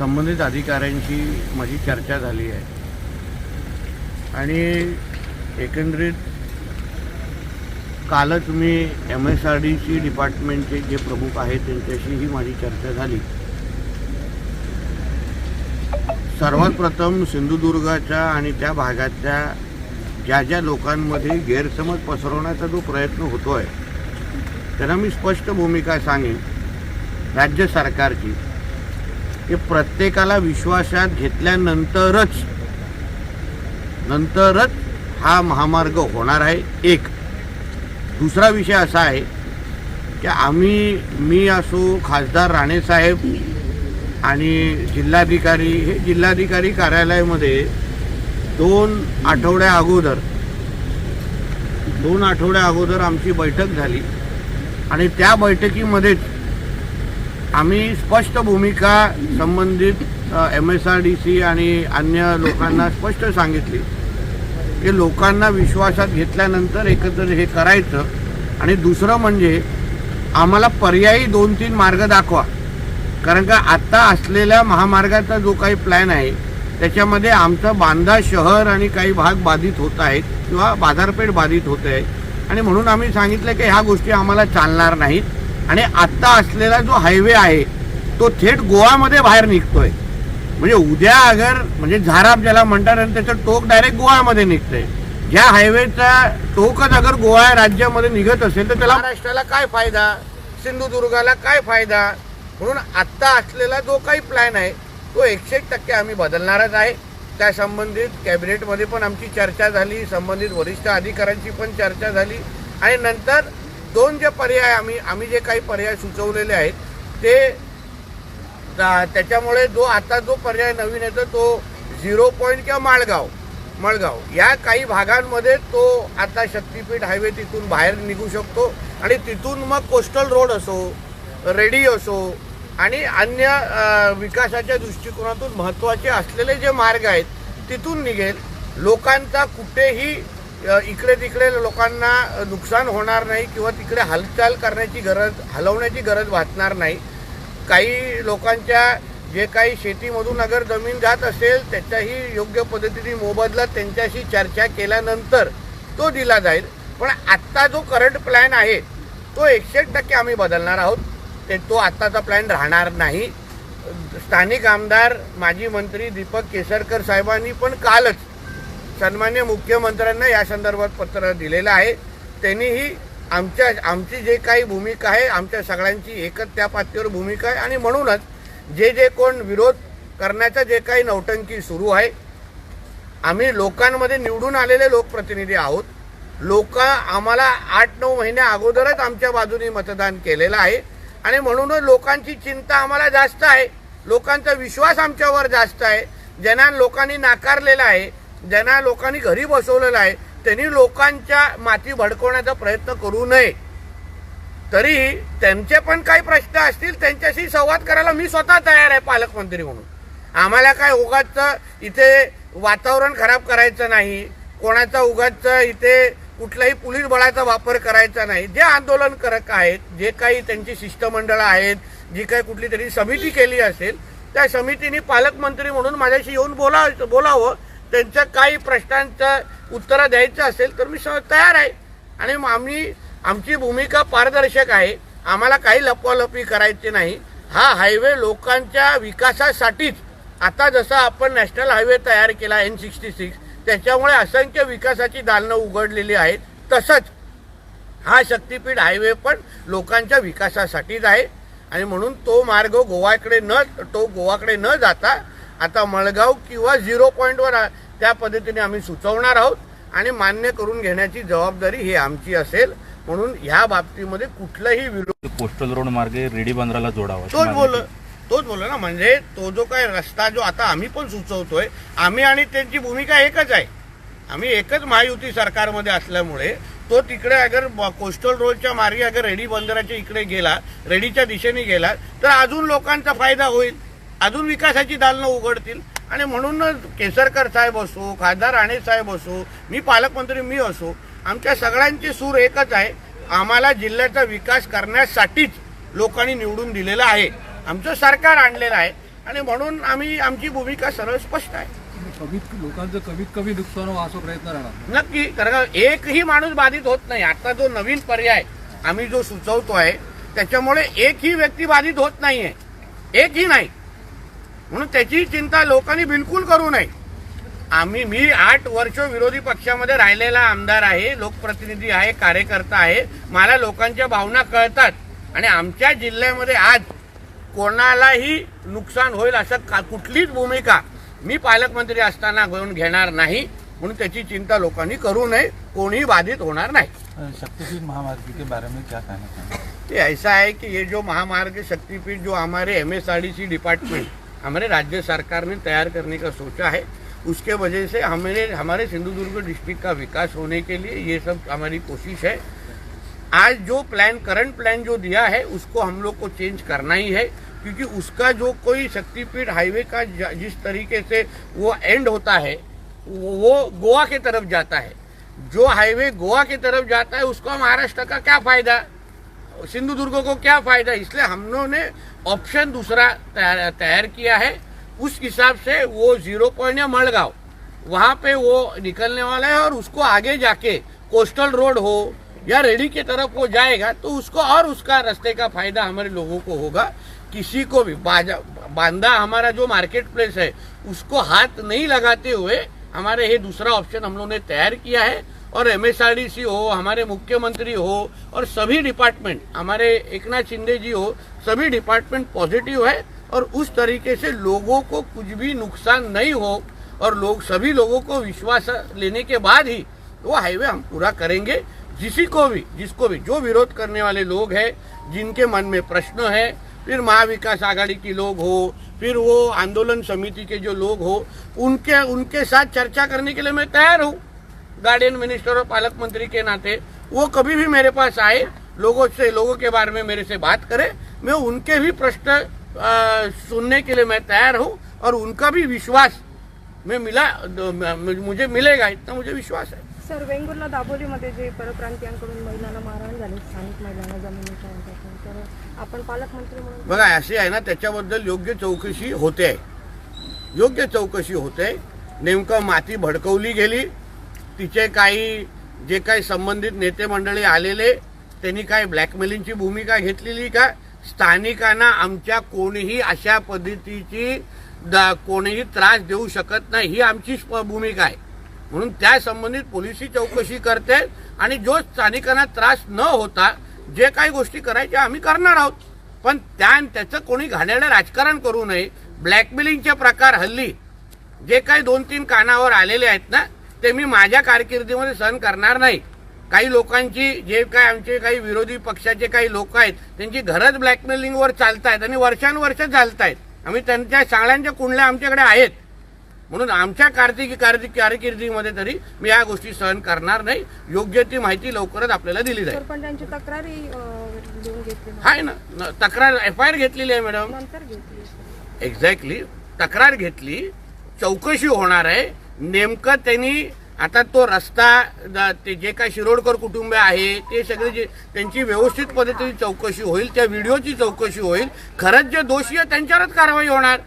संबंधित अधिकाऱ्यांशी माझी चर्चा झाली आहे. आणि एकंदरीत कालच मी M S R D C डिपार्टमेंटचे जे प्रमुख आहेत त्यांच्याशीही माझी चर्चा झाली. सर्वात प्रथम सिंधुदुर्गाच्या आणि त्या भागातल्या ज्या ज्या लोकांमध्ये गैरसमज पसरवण्याचा जो प्रयत्न होतो आहे त्यांना मी स्पष्ट भूमिका सांगेन. राज्य सरकारची की प्रत्येकाला विश्वासात घेतल्यानंतरच नंतरच हा महामार्ग होणार आहे एक. दुसरा विषय असा आहे की आम्ही मी असो खासदार राणेसाहेब आणि जिल्हाधिकारी हे जिल्हाधिकारी कार्यालयामध्ये दोन आठवड्या अगोदर दोन आठवड्या अगोदर आमची बैठक झाली आणि त्या बैठकीमध्येच आम्ही स्पष्ट भूमिका संबंधित M S R D C आणि अन्य लोकांना स्पष्ट सांगितली. की लोकांना विश्वासात घेतल्यानंतर एकत्र हे करायचं. आणि दुसरं म्हणजे आम्हाला पर्यायी दोन तीन मार्ग दाखवा. कारण का आत्ता असलेल्या महामार्गाचा जो काही प्लॅन आहे त्याच्यामध्ये आमचं बांधा शहर आणि काही भाग बाधित होत आहेत किंवा बाजारपेठ बाधित होत आहे. आणि म्हणून आम्ही सांगितलं की ह्या गोष्टी आम्हाला चालणार नाहीत. आणि आत्ता असलेला जो हायवे आहे तो थेट गोवामध्ये बाहेर निघतोय. म्हणजे उद्या अगर म्हणजे झाराप ज्याला म्हणतात आणि त्याचं टोक डायरेक्ट गोव्यामध्ये निघतंय. ज्या हायवेचा टोकच अगर गोवा राज्यामध्ये निघत असेल तर त्याला महाराष्ट्राला काय फायदा? सिंधुदुर्गाला काय फायदा? म्हणून आत्ता असलेला जो काही प्लॅन आहे तो एकशे एक टक्के आम्ही बदलणारच आहे. त्या संबंधित कॅबिनेटमध्ये पण आमची चर्चा झाली संबंधित वरिष्ठ अधिकाऱ्यांची पण चर्चा झाली. आणि नंतर दोन जे पर्याय आम्ही आम्ही जे काही पर्याय सुचवलेले आहेत ते त्याच्यामुळे जो आता जो पर्याय नवीन येतो तो झिरो पॉईंट किंवा माळगाव मळगाव. या काही भागांमध्ये तो आता शक्तीपीठ हायवे तिथून बाहेर निघू शकतो आणि तिथून मग कोस्टल रोड असो रेडी असो आणि अन्य विकासाच्या दृष्टिकोनातून महत्त्वाचे असलेले जे मार्ग आहेत तिथून निघेल. लोकांचा कुठेही इकडे तिकडे लोकांना नुकसान होणार नाही किंवा तिकडे हालचाल करण्याची गरज हलवण्याची गरज भासणार नाही. काही लोकांच्या जे काही शेतीमधून अगर जमीन जात असेल त्याच्याही योग्य पद्धतीने मोबदला त्यांच्याशी चर्चा केल्यानंतर तो दिला जाईल. पण आत्ता जो करंट प्लॅन आहे तो एकशे टक्के आम्ही बदलणार आहोत. ते तो आत्ताचा प्लॅन राहणार नाही. स्थानिक आमदार माजी मंत्री दीपक केसरकर साहेबांनी पण कालच सन्मान्य मुख्यमंत्र्यांना या संदर्भात पत्र दिलेलं आहे. त्यांनीही आमच्या आमची जे काही भूमिका आहे आमच्या सगळ्यांची एकच त्या पातळीवर भूमिका आहे. आणि म्हणूनच जे जे कोण विरोध करण्याचं जे काही नौटंकी सुरू आहे आम्ही लोकांमध्ये निवडून आलेले लोकप्रतिनिधी आहोत. लोक आम्हाला आठ नऊ महिन्या अगोदरच आमच्या बाजूने मतदान केलेलं आहे. आणि म्हणूनच लोकांची चिंता आम्हाला जास्त आहे. लोकांचा विश्वास आमच्यावर जास्त आहे. ज्यांना लोकांनी नाकारलेला आहे ज्यांना लोकांनी घरी बसवलेलं आहे त्यांनी लोकांच्या माती भडकवण्याचा प्रयत्न करू नये. तरी त्यांचे पण काही प्रश्न असतील त्यांच्याशी संवाद करायला मी स्वतः तयार आहे पालकमंत्री म्हणून. आम्हाला काय उगाच इथे वातावरण खराब करायचं नाही कोणाचा उगाच इथे कुठलाही पोलीस बळाचा वापर करायचा नाही. जे आंदोलनकारक आहेत जे काही त्यांची शिष्टमंडळं आहेत जी काही कुठली तरी समिती केली असेल त्या समितीने पालकमंत्री म्हणून माझ्याशी येऊन बोला बोलावं. त्यांच्या काही प्रश्नांचं उत्तरं द्यायचं असेल तर मी तयार आहे. आणि मग आम्ही आमची भूमिका पारदर्शक आहे. आम्हाला काही लपवालपी करायची नाही. हा हायवे लोकांच्या विकासासाठीच. आता जसं आपण नॅशनल हायवे तयार केला एन सिक्स्टी सिक्स त्याच्यामुळे असंख्य विकासाची दालनं उघडलेली आहेत. तसंच हा शक्तीपीठ हायवे पण लोकांच्या विकासासाठीच आहे. आणि म्हणून तो मार्ग गोवाकडे न तो गोवाकडे न जाता आता मळगाव किंवा झिरो पॉईंटवर त्या पद्धतीने आम्ही सुचवणार आहोत आणि मान्य करून घेण्याची जबाबदारी ही आमची असेल. म्हणून ह्या बाबतीमध्ये कुठलाही विरोध कोस्टल रोड मार्गे रेडी बंदराला जोडावा. तोच बोल. तोच बोल ना म्हणजे तो जो काय रस्ता जो आता आम्ही पण सुचवतोय आम्ही आणि त्यांची भूमिका एकच आहे. आम्ही एकच महायुती सरकारमध्ये असल्यामुळे तो तिकडे अगर कोस्टल रोडच्या मार्गे अगर रेडी बंदराच्या इकडे गेला रेडीच्या दिशेने गेला तर अजून लोकांचा फायदा होईल. अजून विकासाची दालनं उघडतील. आणि म्हणूनच केसरकर साहेब असो खासदार राणे साहेब असो मी पालकमंत्री मी असो आमच्या सगळ्यांचे सूर एकच आहे. आम्हाला जिल्ह्याचा विकास करण्यासाठीच लोकांनी निवडून दिलेला आहे. आमचं सरकार आणलेलं आहे. आणि म्हणून आम्ही आमची भूमिका सरळ स्पष्ट आहे. कमीत लोकांचं कमीत कमी नुकसान असा प्रयत्न राहणार. नक्की कारण एकही माणूस बाधित होत नाही. आता जो नवीन पर्याय आम्ही जो सुचवतोय त्याच्यामुळे एकही व्यक्ती बाधित होत नाहीये. एकही नाही. म्हणून त्याची चिंता लोकांनी बिलकुल करू नये. आम्ही मी आठ वर्ष विरोधी पक्षामध्ये राहिलेला आमदार आहे लोकप्रतिनिधी आहे कार्यकर्ता आहे. मला लोकांच्या भावना कळतात. आणि आमच्या जिल्ह्यामध्ये आज कोणालाही नुकसान होईल असं का कुठलीच भूमिका मी पालकमंत्री असताना घेऊन घेणार नाही. म्हणून त्याची चिंता लोकांनी करू नये. कोणीही बाधित होणार नाही. शक्तिपीठ महामार्ग के बारे में क्या कहना ये ऐसा है कि ये जो महामार्ग शक्तिपीठ जो हमारे एम डिपार्टमेंट हमारे राज्य सरकार ने तैयार करने का सोचा है। उसके वजह से हमारे हमारे सिंधुदुर्ग डिस्ट्रिक्ट का विकास होने के लिए ये सब हमारी कोशिश है। आज जो प्लान करंट प्लान जो दिया है, उसको हम लोग को चेंज करना ही है। क्योंकि उसका जो कोई शक्तिपीठ हाईवे का जिस तरीके से वो एंड होता है, वो गोवा के तरफ़ जाता है। जो हाईवे गोवा की तरफ़ जाता है, उसको महाराष्ट्र का क्या फ़ायदा? सिंधुदुर्ग को क्या फ़ायदा? इसलिए हम लोगों ने ऑप्शन दूसरा तैयार किया है। उस हिसाब से वो ज़ीरो पॉइंट या मड़गांव वहाँ पे वो निकलने वाला है और उसको आगे जाके कोस्टल रोड हो या रेडी की तरफ़ वो जाएगा तो उसको और उसका रास्ते का फ़ायदा हमारे लोगों को होगा। किसी को भी बांदा हमारा जो मार्केट प्लेस है, उसको हाथ नहीं लगाते हुए हमारे ये दूसरा ऑप्शन हम लोगों ने तैयार किया है। और एमएसआरडीसी हो, हमारे मुख्यमंत्री हो और सभी डिपार्टमेंट, हमारे एकनाथ शिंदे जी हो, सभी डिपार्टमेंट पॉजिटिव है और उस तरीके से लोगों को कुछ भी नुकसान नहीं हो और लोग, सभी लोगों को विश्वास लेने के बाद ही वो हाईवे हम पूरा करेंगे। जिसी को भी, जिसको भी, जो विरोध करने वाले लोग हैं, जिनके मन में प्रश्न है, फिर महाविकास आघाड़ी के लोग हो, फिर वो आंदोलन समिति के जो लोग हो, उनके उनके साथ चर्चा करने के लिए मैं तैयार हूँ। गार्डियन मिनिस्टर और पालक मंत्री के नाते वो कभी भी मेरे पास आए लोगों से लोगों के बारे में मेरे से बात करे मैं उनके भी प्रश्न सुनने के लिए मैं तैयार हूँ और उनका भी विश्वास मैं मिला मुझे मिलेगा इतना मुझे विश्वास है। सर वेंगुर्ला दाबोलीमध्ये जे परप्रांतीयांकडून महिलांना मारहाण झाली स्थानिक महिलांना जमिनीच्या तर आपण पालकमंत्री म्हणून बघा असे आहे ना त्याच्याबद्दल योग्य चौकशी होते. आहे योग्य चौकशी होते. नेमकं माती भडकवली गेली तिचे काही जे काही संबंधित नेते मंडळी आलेले त्यांनी काय ब्लॅकमेलिंगची भूमिका घेतलेली का? स्थानिकांना आमच्या कोणीही अशा पद्धतीची कोणीही त्रास देऊ शकत नाही. ही आमची प- भूमिका आहे. म्हणून त्या संबंधित पोलिसी चौकशी करते आणि जो स्थानिकांना त्रास न होता जे काही गोष्टी करायच्या आम्ही करणार आहोत. पण त्या त्याचं कोणी घाणेरडं राजकारण करू नये. ब्लॅकमेलिंगचे प्रकार हल्ली जे काही दोन तीन कानावर आलेले आहेत ना ते मी माझ्या कारकिर्दीमध्ये सहन करणार नाही. काही लोकांची जे काय आमचे काही विरोधी पक्षाचे काही लोक आहेत त्यांची घरच ब्लॅकमेलिंगवर चालतायत आणि वर्षानुवर्ष चालतायत. आम्ही त्यांच्या चांगल्यांच्या कुंडल्या आमच्याकडे आहेत. म्हणून आमच्या कार्तिकी कारकिर्दीमध्ये तरी मी या गोष्टी सहन करणार नाही. योग्य ती माहिती लवकरच आपल्याला दिली जाईल. तक्रारी लिहून घेतली आहे ना. तक्रार एफ आय आर घेतलेली आहे मॅडम. एक्झॅक्टली तक्रार घेतली. चौकशी होणार आहे. नेमकं त्यांनी आता तो रस्ता ते जे काय शिरोडकर कुटुंब आहे ते सगळे जे त्यांची व्यवस्थित पद्धतीने चौकशी होईल त्या व्हिडिओची चौकशी होईल. खरंच जे दोषी आहे त्यांच्यावरच कारवाई होणार.